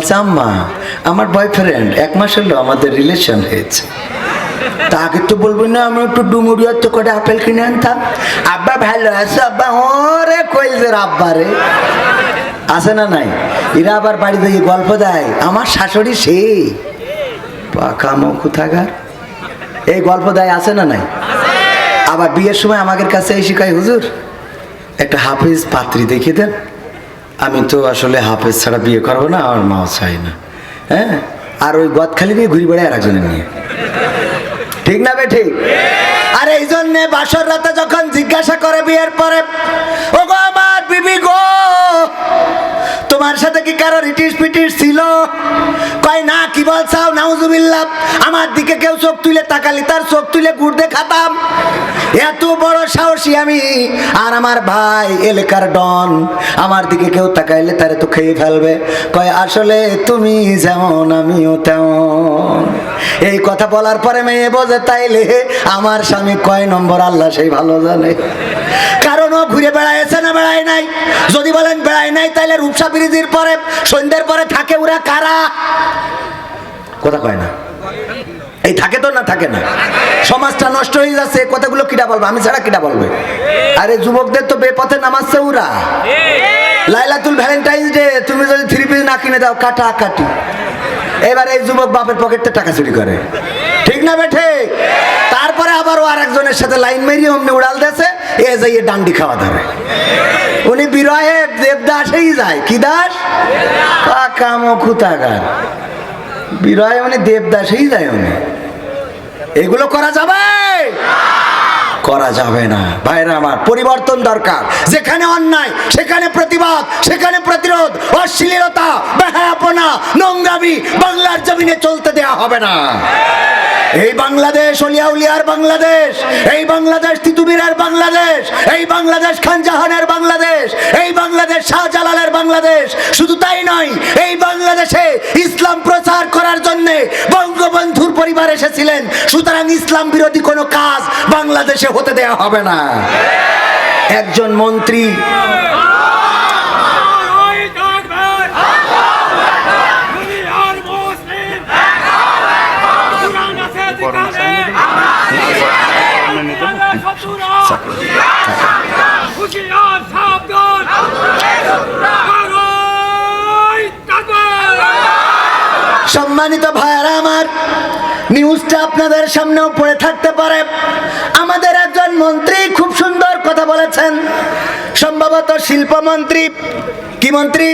বলছে, আম্মা, আমার বয়ফ্রেন্ড এক মাস হলো আমাদের রিলেশন হয়েছে। তা আগে তো বলব না, আমি একটু ডুমুরিয়ার তো করে আপেল কিনে আনতাম। আব্বা, ভালো আছে? আব্বা, ওরে কইলদের আব্বা রে। আছে না নাই? এরা আবার বাড়িতে গিয়ে গল্প দেয়, আমার শাশুড়ি সে পাকা মুখ থাকার এই গল্প দেয় আছে না নাই? আবার বিয়ের সময় আমাদের কাছে এই শিখাই হুজুর, একটা হাফিজ পাত্রী দেখিয়ে দেন। আমি তো আসলে হাফেজ ছাড়া বিয়ে করব না, আমার মাও চাই না। হ্যাঁ? আর ওই গদখালি নিয়ে ঘুরি বেড়ায় আর একজনের নিয়ে। ঠিক না বে, ঠিক? আর এই জন্যে বাসর রাতে যখন জিজ্ঞাসা করে বিয়ের পরে ও গো আমার বিবি গো, তোমার সাথে কি কারও রিটিস পিটিস ছিল? কয়, না, কি বলছাও নাউজুবিল্লাহ, আমার দিকে কেউ চোখ তুলে তাকালি, তার চোখ তুলে দেখাতাম এত বড় আমি। আর আমার ভাই এলাকার ডন, আমার দিকে কেউ তাকাইলে তারে তো খেয়ে ফেলবে। কয়, আসলে তুমি যেমন, আমিও তেমন। এই কথা বলার পরে মেয়ে বোঝে, তাইলে আমার স্বামী কয় নম্বর? আল্লাহ সেই ভালো জানে। কারণ ও ঘুরে বেড়াইছে না বেড়ায় নাই? যদি বলেন বেড়ায় নাই, তাইলে রূপসা ব্রিজের পরে, সন্ধ্যের পরে থাকে ওরা কারা? কথা কয় না। এই থাকে তো না থাকে না? সমাজটা নষ্ট হয়ে যাচ্ছে কথাগুলো কিটা বলব? আমি ছাড়া কিটা বলবে? আরে যুবকদের তো বেপথে নামাচ্ছে ওরা লাইলাতুল ভ্যালেন্টাইন্স ডে, তুমি যদি থ্রি পিস না কিনে দাও কাটা কাটি এবার এই যুবক বাপের পকেটে টাকা চুরি করে। ঠিক না বেঠে? তারপরে আবার ও আরেকজনের সাথে লাইন মেরিয়ে অমনি উড়াল দেছে এ যাইয়ে ডান্ডি খাওয়া ধরে। উনি বিরহে দেবদাসেই যায়। কি দাস? কাম খুতাগার বিরহে মানে দেবদাসেই যায় উনি। এগুলো করা যাবে? করা যাবে না। ভাইরা, আমার পরিবর্তন দরকার। যেখানে অন্যায়, সেখানে প্রতিবাদ, সেখানে প্রতিরোধ, অশ্লীলতা, বেহায়াপনা, নোংরামি বাংলার জমিনে চলতে দেয়া হবে না। এই বাংলাদেশ, অলিয়াউলিয়ার বাংলাদেশ, এই বাংলাদেশ তিতুমিরের বাংলাদেশ, এই বাংলাদেশ, খানজাহানের বাংলাদেশ, এই বাংলাদেশ, শাহজালালের বাংলাদেশ, শুধু তাই নয়, এই বাংলাদেশে ইসলাম প্রচার করার জন্য পরিবার এসেছিলেন। সুতরাং ইসলাম বিরোধী কোনো কাজ বাংলাদেশে হতে দেয়া হবে না। একজন মন্ত্রী ওই ডাকবেন সম্মানিত ভাইয়ারা আমার নিউজটা আপনাদের সামনেও পড়ে থাকতে পারে। আমাদের একজন মন্ত্রী খুব সুন্দর কথা বলেছেন। সম্ভবত শিল্পমন্ত্রী। কি মন্ত্রী?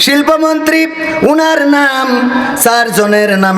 শিল্পমন্ত্রী, উনার নাম, চারজনের নামে